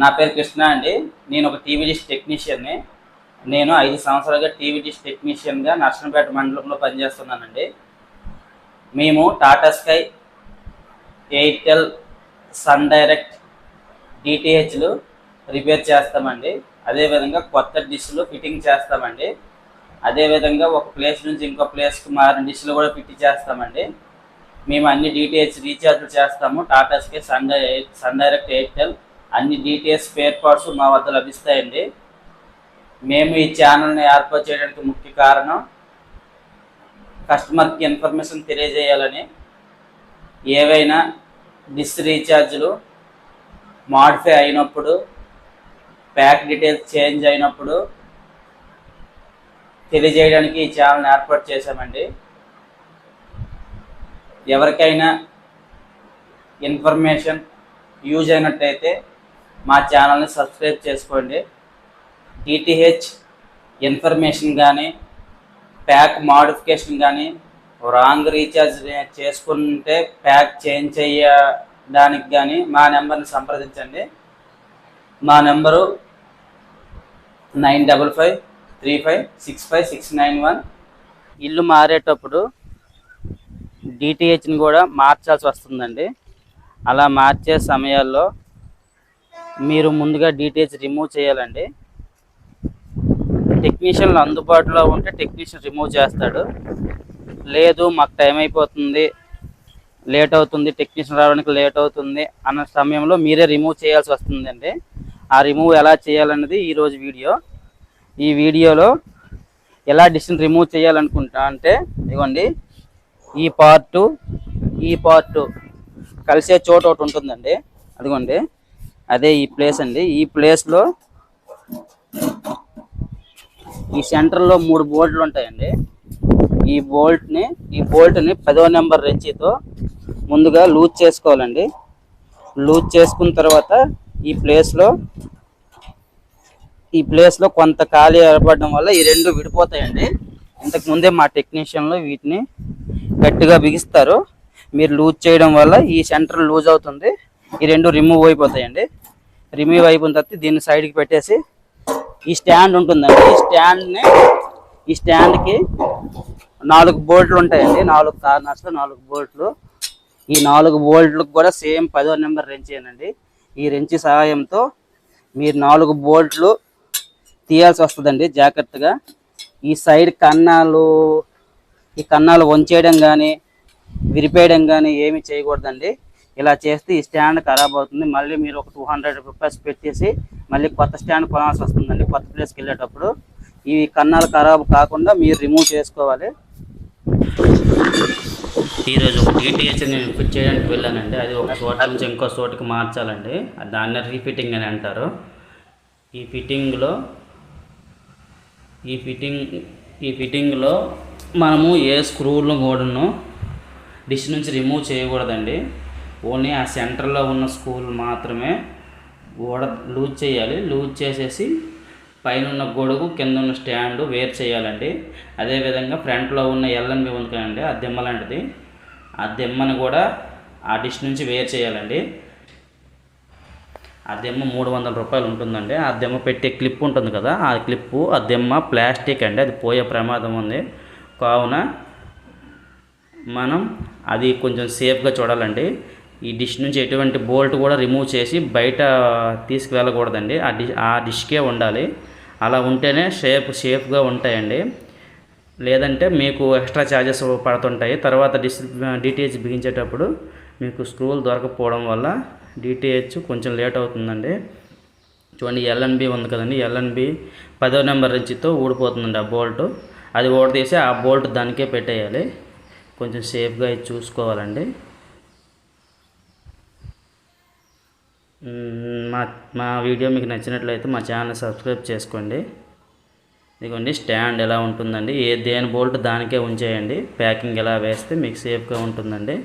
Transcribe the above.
నా పేరు కృష్ణ అండి. నేను ఒక టీవీ డిష్ టెక్నీషియన్ని నేను ఐదు సంవత్సరాలుగా టీవీ డిష్ టెక్నీషియన్గా నర్సంపేట మండలంలో పనిచేస్తున్నానండి. మేము Tata Sky Airtel Sun Direct డిటిహెచ్లు repair చేస్తామండి. అదేవిధంగా కొత్త డిష్లు ఫిట్టింగ్ చేస్తామండి. అదేవిధంగా ఒక ప్లేస్ నుంచి ఇంకో ప్లేస్కి మారిన డిష్లు కూడా ఫిట్ చేస్తామండి. మేము అన్ని డిటిహెచ్ రీఛార్జ్లు చేస్తాము. టాటా స్కై సన్ డై సన్ డైరెక్ట్ ఎయిర్టెల్ అన్ని డీటెయిల్స్ స్పేర్ పార్ట్స్ మా వద్ద లభిస్తాయండి. మేము ఈ ఛానల్ని ఏర్పాటు చేయడానికి ముఖ్య కారణం కస్టమర్కి ఇన్ఫర్మేషన్ తెలియజేయాలని ఏవైనా డిస్ రీఛార్జ్లు మాడిఫై అయినప్పుడు ప్యాక్ డీటెయిల్స్ చేంజ్ అయినప్పుడు తెలియజేయడానికి ఈ ఛానల్ ఏర్పాటు చేశామండి. ఎవరికైనా ఇన్ఫర్మేషన్ యూజ్ అయినట్టయితే మా ఛానల్ని సబ్స్క్రైబ్ చేసుకోండి. డిటిహెచ్ ఇన్ఫర్మేషన్ కానీ ప్యాక్ మాడిఫికేషన్ కానీ రాంగ్ రీఛార్జ్ చేసుకుంటే ప్యాక్ చేంజ్ చేయడానికి కానీ మా నెంబర్ని సంప్రదించండి. మా number nine double five three five six five six nine one. ఇల్లు మారేటప్పుడు డిటిహెచ్ని కూడా మార్చాల్సి వస్తుందండి. అలా మార్చే సమయాల్లో మీరు ముందుగా డీటెయిల్స్ రిమూవ్ చేయాలండి. టెక్నీషియన్లు అందుబాటులో ఉంటే టెక్నీషియన్ రిమూవ్ చేస్తాడు. లేదు మాకు టైం అయిపోతుంది లేట్ అవుతుంది టెక్నీషియన్ రావడానికి లేట్ అవుతుంది అన్న సమయంలో మీరే రిమూవ్ చేయాల్సి వస్తుందండి. ఆ రిమూవ్ ఎలా చేయాలన్నది ఈరోజు వీడియో. ఈ వీడియోలో ఎలా డిస్టెన్స్ రిమూవ్ చేయాలనుకుంటా అంటే ఇదిగోండి ఈ పార్టు ఈ పార్టు కలిసే చోట ఒకటి ఉంటుందండి. అదిగోండి. అదే ఈ ప్లేస్ అండి. ఈ ప్లేస్లో ఈ సెంటర్లో మూడు బోల్ట్లు ఉంటాయండి. ఈ బోల్ట్ని ఈ బోల్ట్ని పదో నెంబర్ రెంచితో ముందుగా లూజ్ చేసుకోవాలండి. లూజ్ చేసుకున్న తర్వాత ఈ ప్లేస్లో ఈ ప్లేస్లో కొంత ఖాళీ ఏర్పడడం వల్ల ఈ రెండు విడిపోతాయండి. ఇంతకు ముందే మా టెక్నీషియన్లు వీటిని గట్టిగా బిగిస్తారు. మీరు లూజ్ చేయడం వల్ల ఈ సెంటర్ లూజ్ అవుతుంది. ఈ రెండు రిమూవ్ అయిపోతాయండి. రిమూవ్ అయిపోయిన తర్వాత దీన్ని సైడ్కి పెట్టేసి ఈ స్టాండ్ ఉంటుందండి. ఈ స్టాండ్ని ఈ స్టాండ్కి నాలుగు బోల్ట్లు ఉంటాయండి. నాలుగు కార్నర్స్ నాలుగు బోల్ట్లు. ఈ నాలుగు బోల్ట్లకు కూడా సేమ్ పదో నెంబర్ రెంచేనండి. ఈ రెంచి సహాయంతో మీరు నాలుగు బోల్ట్లు తీయాల్సి వస్తుందండి జాగ్రత్తగా. ఈ సైడ్ కన్నాలు ఈ కన్నాలు వంచేయడం కానీ విరిపేయడం కానీ ఏమి చేయకూడదండి. ఇలా చేస్తే ఈ స్టాండ్ ఖరాబ్ అవుతుంది. మళ్ళీ మీరు ఒక టూ హండ్రెడ్ రూపీస్ పెట్టేసి మళ్ళీ కొత్త స్టాండ్ కొనాల్సి వస్తుందండి కొత్త ప్లేస్కి వెళ్ళేటప్పుడు. ఈ కన్నాలు ఖరాబ్ కాకుండా మీరు రిమూవ్ చేసుకోవాలి. ఈరోజు ఒక డిటిహెచ్ నేను ఫిట్ చేయడానికి వెళ్ళానండి. అది ఒక చోట నుంచి ఇంకో చోటుకి మార్చాలండి. దాన్ని రీఫిట్టింగ్ అని అంటారు. ఈ ఫిట్టింగ్లో ఈ ఫిట్టింగ్ ఈ ఫిట్టింగ్లో మనము ఏ స్క్రూలు కూడాను డిష్ నుంచి రిమూవ్ చేయకూడదండి. ఓన్లీ ఆ సెంటర్లో ఉన్న స్కూల్ మాత్రమే ఓడ లూజ్ చేయాలి. లూజ్ చేసేసి పైన ఉన్న గొడుగు కింద ఉన్న స్టాండ్ వేరు చేయాలండి. అదేవిధంగా ఫ్రంట్లో ఉన్న ఎల్ఎన్బి ఉంది కదండి ఆ దిమ్మ లాంటిది. ఆ దిమ్మని కూడా ఆ డిష్ నుంచి వేరు చేయాలండి. ఆ దిమ్మ మూడు వందల రూపాయలు ఉంటుందండి. ఆ దిమ్మ పెట్టే క్లిప్ ఉంటుంది కదా ఆ క్లిప్పు ఆ దిమ్మ ప్లాస్టిక్ అండి. అది పోయే ప్రమాదం ఉంది. కావున మనం అది కొంచెం సేఫ్గా చూడాలండి. ఈ డిష్ నుంచి ఎటువంటి బోల్ట్ కూడా రిమూవ్ చేసి బయట తీసుకువెళ్ళకూడదండి. ఆ డిష్ ఆ డిష్కే ఉండాలి. అలా ఉంటేనే షేప్ సేఫ్గా ఉంటాయండి. లేదంటే మీకు ఎక్స్ట్రా ఛార్జెస్ పడుతుంటాయి. తర్వాత డిస్ డిటిహెచ్ బిగించేటప్పుడు మీకు స్క్రూలు దొరకపోవడం వల్ల డిటిహెచ్ కొంచెం లేట్ అవుతుందండి. చూడండి ఎల్ఎన్బి ఉంది కదండి. ఎల్ఎన్బి పదో నెంబర్ నుంచితో ఊడిపోతుందండి ఆ బోల్ట్. అది ఊడదీసి ఆ బోల్ట్ దానికే పెట్టేయాలి. కొంచెం సేఫ్గా ఇది చూసుకోవాలండి. మా మా వీడియో మీకు నచ్చినట్లయితే మా ఛానల్ సబ్స్క్రైబ్ చేసుకోండి. ఇదిగోండి స్టాండ్ ఎలా ఉంటుందండి? ఏ దేని బోల్ట్ దానికే ఉంచేయండి. ప్యాకింగ్ ఎలా వేస్తే మీకు సేఫ్గా ఉంటుందండి.